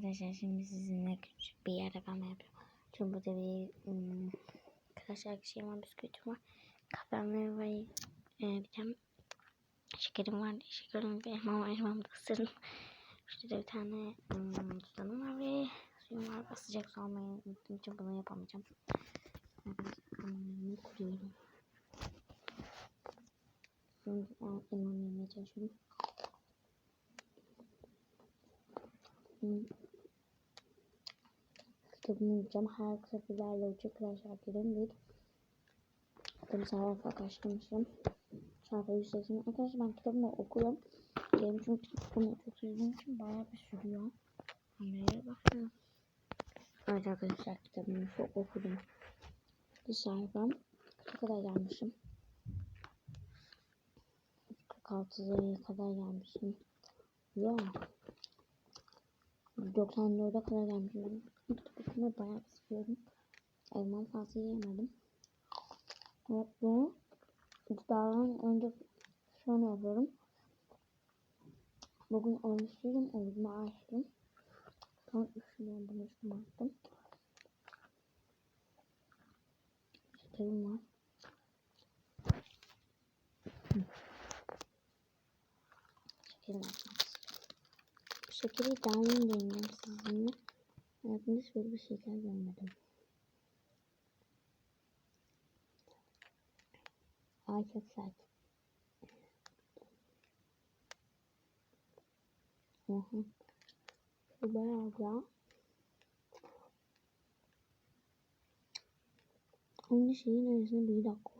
Arkadaşlar şimdi sizinle küçük bir yere kalma yapıyorum. Çünkü burada bir ım, arkadaşlar şey var, bisküvitim var. Kahvem var. E, bir tane şekerim var. Şekerim ve elmam var. Elmamı da ısırdım. Şurada da bir tane ım, tutanım var ve suyum var. Sıcak su almayı unuttuğum için bunu yapamayacağım. Elmamı kuruyorum. Elmamı yemeye çalışıyorum. Hmm. Kitabımı yiyeceğim. Her olacak arkadaşlar. Girin değil. Kitabı sayfa kaçtırmışım. Sayfa 180. Arkadaşlar ben kitabımı okuyorum. Benim çünkü kitabımı çok sevdiğim için bayağı bir sürüyor. Kameraya bakıyorum. Evet arkadaşlar kitabımı çok okudum. Bir sayfam. Ne kadar gelmişim? 46'ya kadar gelmişim. Ya. 94'e kadar gelmişim. Ben okumayı bayağı seviyorum. Elmam fazla yiyemedim. Evet bunu iftardan önce şunu yapıyorum. Bugün oruçluydum. Orucumu açtım. Sonra üşüyorum. Bunu üstüme attım. Şekerim var. Şekerim var. Şekeri yeni deneyeceğim sizinle. Hayatımda hiç böyle bir şeker görmedim. Ay çok sert. Oha. Bu bayağı güzel. Onun şeyin arasında bir dakika.